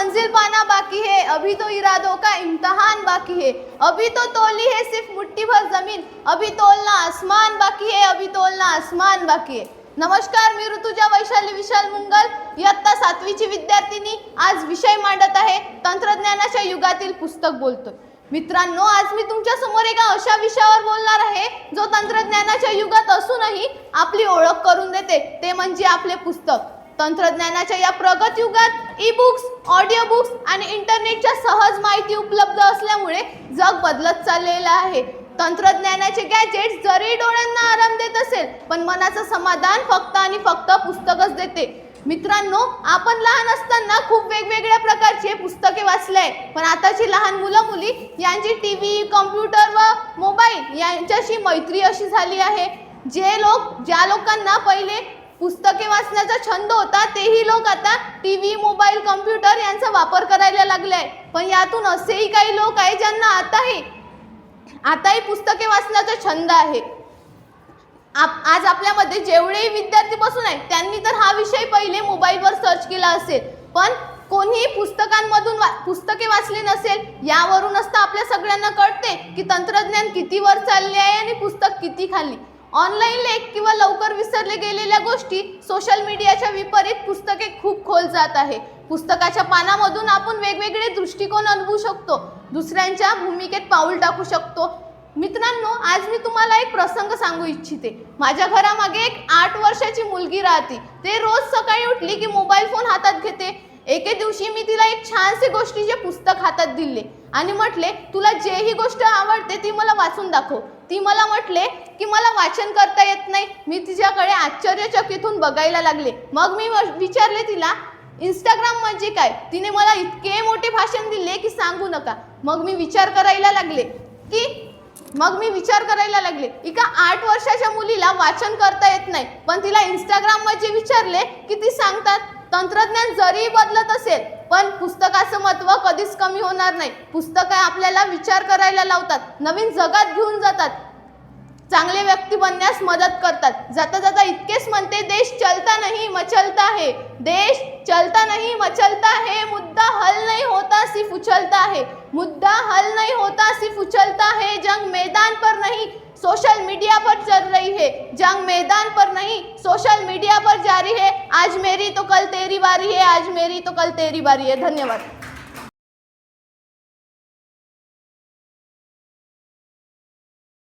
मंजिल पाना बाकी है अभी तो इरादों का इम्तहान बाकी है। अभी तो तोली है सिर्फ मुट्ठी भर जमीन अभी तोलना आसमान बाकी है अभी तोलना आसमान बाकी है। नमस्कार मी ऋतुजा वैशाली विशाल मुंगल इयत्ता सातवीची विद्यार्थिनी आज विषय मांडत आहे तंत्रज्ञानाच्या युगातील पुस्तक बोलतोय। मित्रांनो आज मी तुमच्यासमोर एका अशा विषयावर बोलणार आहे जो तंत्रज्ञानाच्या युगात असूनही आपली ओळख करून देते ते म्हणजे आपले पुस्तक. तंत्रज्ञानाच्या या प्रगत युगात ई बुक्स ऑडिओ बुक्स आणि इंटरनेटच्या सहज माहिती उपलब्ध असल्यामुळे जग बदलत चाललेलं आहे. तंत्रज्ञानाचे गॅजेट्स जरी डोळ्यांना आराम देत असेल पण मनाचं समाधान फक्त आणि फक्त पुस्तकच देते. मित्रांनो आपण लहान असताना खूप वेगवेगळ्या प्रकारचे पुस्तके वाचले. आहे पण आताची लहान मुलं मुली यांची टी व्ही कम्प्युटर व मोबाईल यांच्याशी मैत्री अशी झाली आहे. जे लोक ज्या लोकांना पहिले पुस्तके वाचण्याचा छंद होता तेही लोक आता टी व्ही मोबाईल कम्प्युटर यांचा वापर करायला लागले. आहे पण यातून असेही काही लोक आहे ज्यांना आताही आताही पुस्तके वाचण्याचा छंद आहे. आप आज आपल्यामध्ये जेवढेही विद्यार्थी बसून आहेत त्यांनी तर हा विषय पहिले मोबाईलवर सर्च केला असेल. पण कोणीही पुस्तकांमधून वा पुस्तके वाचली नसेल यावरूनच तर आपल्या सगळ्यांना कळते की तंत्रज्ञान किती वर चालले आहे आणि पुस्तक किती खाली. ऑनलाईन लेख किंवा लवकर विसरले गेलेल्या गोष्टी सोशल मीडियाच्या विपरीत पुस्तके खूप खोल जात आहे. पुस्तकाच्या पानामधून आपण वेगवेगळे दृष्टिकोन अनुभवू शकतो. दुसऱ्यांच्या भूमिकेत पाऊल टाकू शकतो. मित्रांनो आज मी तुम्हाला एक प्रसंग सांगू इच्छिते. माझ्या घरामागे एक आठ वर्षाची मुलगी राहते. ते रोज सकाळी उठली की मोबाईल फोन हातात घेते. एके दिवशी मी तिला एक छानसे गोष्टीचे पुस्तक हातात दिले आणि म्हटले तुला जे ही गोष्ट आवडते ती मला वाचून दाखव. ती मला म्हटले की मला वाचन करता येत नाही. मी तिच्याकडे आश्चर्यचकितून बघायला लागले. मग मी व- विचारले तिला इंस्टाग्राम म्हणजे काय? तिने मला इतके मोठे भाषण दिले की सांगू नका. मग मी विचार करायला लागले की मग मी विचार करायला लागले एका आठ वर्षाच्या मुलीला वाचन करता येत नाही. पण तिला इंस्टाग्राममध्ये विचारले की ती सांगतात तंत्रज्ञान जरी बदलत असेल पण पुस्तकाचं महत्त्व कधीच कमी होणार नाही. पुस्तकं आपल्याला विचार करायला लावतात नवीन जगात घेऊन जातात चांगले व्यक्ती बनण्यास मदत करतात. जाता जाता इतकेच म्हणते देश चलता नाही मचलता है देश चलता नहीं मचलता है मुद्दा हल नहीं होता सिर्फ उछलता है मुद्दा हल नहीं होता सिर्फ उछलता है जंग मैदान पर नहीं सोशल मीडिया पर चल रही है. जंग मैदान पर नहीं सोशल मीडिया पर जारी है. आज मेरी तो कल तेरी बारी है आज मेरी तो कल तेरी बारी है। धन्यवाद।